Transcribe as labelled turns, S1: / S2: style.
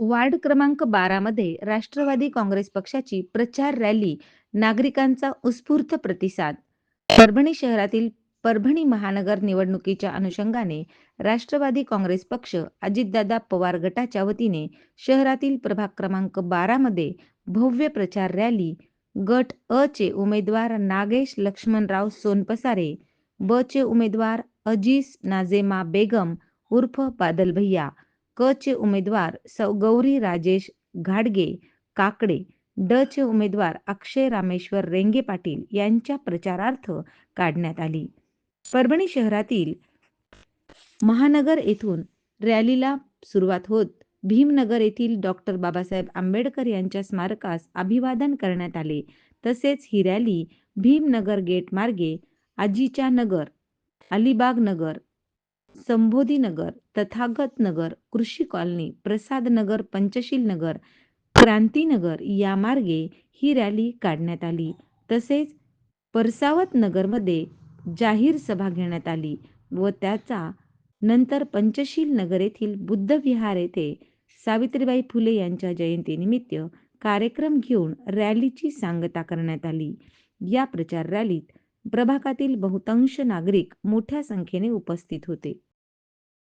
S1: Ward क्रमांक बारा मध्ये राष्ट्रवादी काँग्रेस पक्षाची प्रचार रॅली नागरिकांचा उत्स्फूर्त प्रतिसाद. परभणी शहरातील परभणी महानगर निवडणुकीच्या अनुषंगाने राष्ट्रवादी काँग्रेस पक्ष अजितदादा पवार गटाच्या वतीने शहरातील प्रभाग क्रमांक बारा मध्ये भव्य प्रचार रॅली गट अ चे उमेदवार नागेश लक्ष्मणराव सोनपसारे ब चे उमेदवार अजीज नाझेमा बेगम उर्फ बादल भैया क चे उमेदवार सौ गौरी राजेश घाडगे काकडे ड चे उमेदवार अक्षय रामेश्वर रेंगे पाटील यांच्या प्रचारार्थ काढण्यात आली. परभणी शहरातील महानगर येथून रॅलीला सुरुवात होत भीमनगर येथील डॉक्टर बाबासाहेब आंबेडकर यांच्या स्मारकास अभिवादन करण्यात आले. तसेच ही रॅली भीमनगर गेट मार्गे आजीच्या नगर अलिबाग नगर संबोधी नगर तथागत नगर कृषी कॉलनी प्रसाद नगर पंचशील नगर क्रांतीनगर या मार्गे ही रॅली काढण्यात आली. तसेच परसावत नगरमध्ये जाहीर सभा घेण्यात आली व त्याचा नंतर पंचशील नगर येथील बुद्धविहार येथे सावित्रीबाई फुले यांच्या जयंतीनिमित्त कार्यक्रम घेऊन रॅलीची सांगता करण्यात आली. या प्रचार रॅलीत प्रभागातील बहुतांश नागरिक मोठ्या संख्येने उपस्थित होते.